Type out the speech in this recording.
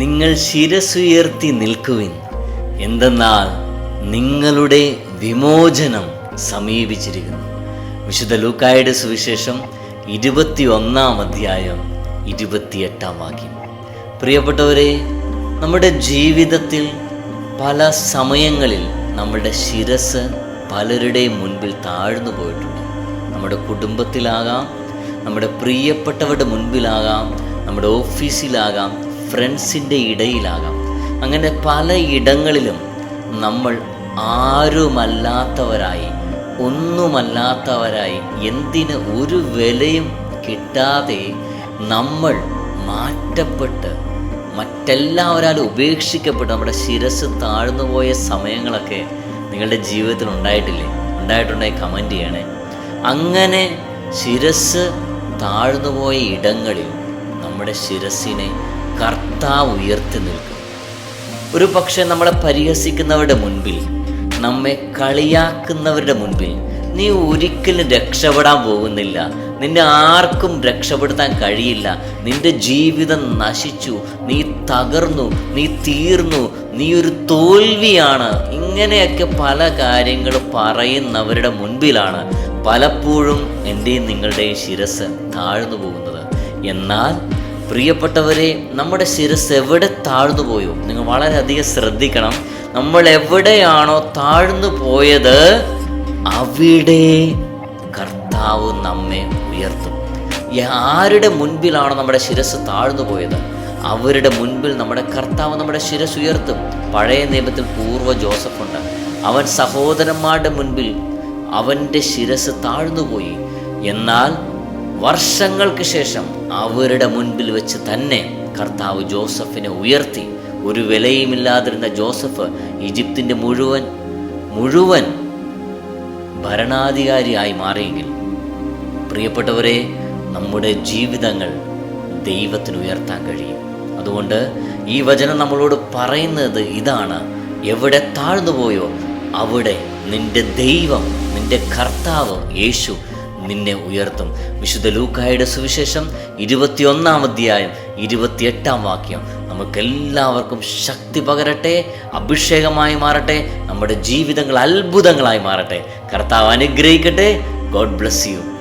നിങ്ങൾ ശിരസുയർത്തി നിൽക്കുവിൻ. എന്തെന്നാൽ നിങ്ങളുടെ വിമോചനം സമീപിച്ചിരിക്കുന്നു. വിശുദ്ധ ലൂക്കായുടെ സുവിശേഷം ഇരുപത്തി ഒന്നാം അധ്യായം ഇരുപത്തിയെട്ടാം വാക്യം. പ്രിയപ്പെട്ടവരെ നമ്മുടെ ജീവിതത്തിൽ പല സമയങ്ങളിൽ നമ്മുടെ ശിരസ് പലരുടെയും മുൻപിൽ താഴ്ന്നു പോയിട്ടുണ്ട്. നമ്മുടെ കുടുംബത്തിലാകാം നമ്മുടെ പ്രിയപ്പെട്ടവരുടെ മുൻപിലാകാം നമ്മുടെ ഓഫീസിലാകാം ഫ്രണ്ട്സിന്റെ ഇടയിലാകാം. അങ്ങനെ പല ഇടങ്ങളിലും നമ്മൾ ആരുമല്ലാത്തവരായി ഒന്നുമല്ലാത്തവരായി എന്തിന് ഒരു വിലയും കിട്ടാതെ നമ്മൾ മാറ്റപ്പെട്ട് മറ്റെല്ലാവരാലും ഉപേക്ഷിക്കപ്പെട്ട് നമ്മുടെ ശിരസ് താഴ്ന്നു പോയ സമയങ്ങളൊക്കെ നിങ്ങളുടെ ജീവിതത്തിൽ ഉണ്ടായിട്ടില്ലേ? ഉണ്ടായിട്ടുണ്ടെങ്കിൽ കമന്റ് ചെയ്യണേ. അങ്ങനെ ശിരസ് താഴ്ന്നുപോയ ഇടങ്ങളിൽ നമ്മുടെ ശിരസിനെ കർത്താവ് ഉയർത്തി നിൽക്കും. ഒരു പക്ഷെ നമ്മളെ പരിഹസിക്കുന്നവരുടെ മുൻപിൽ നമ്മെ കളിയാക്കുന്നവരുടെ മുൻപിൽ നീ ഒരിക്കലും രക്ഷപ്പെടാൻ പോകുന്നില്ല. നിന്നെ ആർക്കും രക്ഷപ്പെടുത്താൻ കഴിയില്ല. നിന്റെ ജീവിതം നശിച്ചു. നീ തകർന്നു. നീ തീർന്നു. നീ ഒരു തോൽവിയാണ്. ഇങ്ങനെയൊക്കെ പല കാര്യങ്ങൾ പറയുന്നവരുടെ മുൻപിലാണ് പലപ്പോഴും എന്റെയും നിങ്ങളുടെയും ശിരസ് താഴ്ന്നു പോകുന്നത്. എന്നാൽ പ്രിയപ്പെട്ടവരെ നമ്മുടെ ശിരസ് എവിടെ താഴ്ന്നു പോയോ? നിങ്ങൾ വളരെയധികം ശ്രദ്ധിക്കണം. നമ്മൾ എവിടെയാണോ താഴ്ന്നു പോയത് അവിടെ കർത്താവ് നമ്മെ ഉയർത്തും. ആരുടെ മുൻപിലാണോ നമ്മുടെ ശിരസ് താഴ്ന്നു പോയത്? അവരുടെ മുൻപിൽ നമ്മുടെ കർത്താവ് നമ്മുടെ ശിരസ് ഉയർത്തും. പഴയ നിയമത്തിൽ പൂർവ ജോസഫ് ഉണ്ട് അവൻ സഹോദരന്മാരുടെ മുൻപിൽ അവന്റെ ശിരസ് താഴ്ന്നുപോയി എന്നാൽ വർഷങ്ങൾക്ക് ശേഷം അവരുടെ മുൻപിൽ വെച്ച് തന്നെ കർത്താവ് ജോസഫിനെ ഉയർത്തി. ഒരു വിലയുമില്ലാതിരുന്ന ജോസഫ് ഈജിപ്തിന്റെ മുഴുവൻ മുഴുവൻ ഭരണാധികാരിയായി മാറിയെങ്കിൽ. പ്രിയപ്പെട്ടവരെ നമ്മുടെ ജീവിതങ്ങൾ ദൈവത്തിന് ഉയർത്താൻ കഴിയും. അതുകൊണ്ട് ഈ വചനം നമ്മളോട് പറയുന്നത് ഇതാണ്. എവിടെ താഴ്ന്നു പോയോ അവിടെ നിന്റെ ദൈവം നിന്റെ കർത്താവ് യേശു നിന്നെ ഉയർത്തും. വിശുദ്ധ ലൂക്കായുടെ സുവിശേഷം ഇരുപത്തിയൊന്നാം അധ്യായം ഇരുപത്തിയെട്ടാം വാക്യം. നമുക്കെല്ലാവർക്കും ശക്തി പകരട്ടെ അഭിഷേകമായി മാറട്ടെ നമ്മുടെ ജീവിതങ്ങൾ അത്ഭുതങ്ങളായി മാറട്ടെ. കർത്താവ് അനുഗ്രഹിക്കട്ടെ. God bless you.